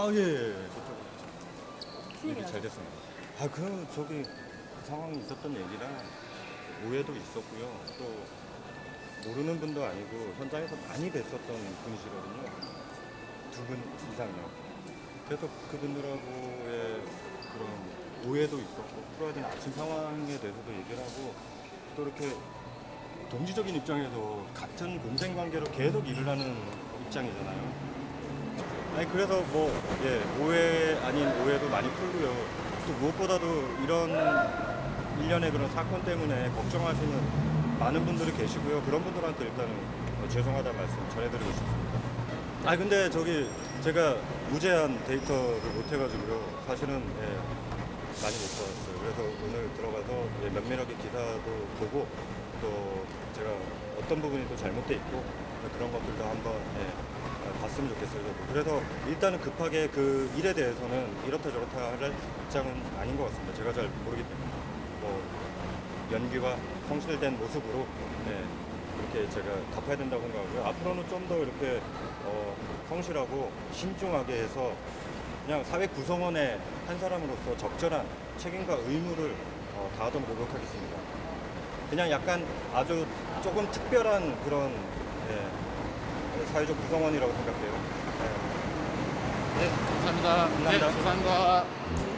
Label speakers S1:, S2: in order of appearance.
S1: 아, 예, 예. 일이 잘 됐습니다. 아, 그 저기 그 상황이 있었던 얘기라 오해도 있었고요. 또 모르는 분도 아니고 현장에서 많이 뵀었던 분이시거든요. 두 분 이상이요. 그래서 그분들하고의 그런 오해도 있었고 풀어야 되는 아침 상황에 대해서도 얘기를 하고 또 이렇게 동지적인 입장에서 같은 공생 관계로 계속 일을 하는 입장이잖아요. 아니 그래서 뭐 예, 오해 아닌 오해도 많이 풀고요. 또 무엇보다도 이런 일련의 그런 사건 때문에 걱정하시는 많은 분들이 계시고요. 그런 분들한테 일단은 어, 죄송하다 말씀 전해드리고 싶습니다. 아 근데 저기 제가 무제한 데이터를 못 해가지고요. 사실은 예, 많이 못 받았어요. 그래서 오늘 들어가서 예, 면밀하게 기사도 보고 또 제가 어떤 부분이 또 잘못돼 있고 그런 것들도 한번 예, 봤으면 좋겠어요. 그래서 일단은 급하게 그 일에 대해서는 이렇다 저렇다 할 입장은 아닌 것 같습니다. 제가 잘 모르기 때문에 뭐 연기와 성실된 모습으로 네, 그렇게 제가 갚아야 된다고 생각하고요. 앞으로는 좀 더 이렇게 어, 성실하고 신중하게 해서 그냥 사회 구성원의 한 사람으로서 적절한 책임과 의무를 어, 다하도록 노력하겠습니다. 그냥 약간 아주 조금 특별한 그런 예, 사회적 구성원이라고 생각해요. 네.
S2: 네, 감사합니다. 네,
S1: 감사합니다.
S2: 감사합니다.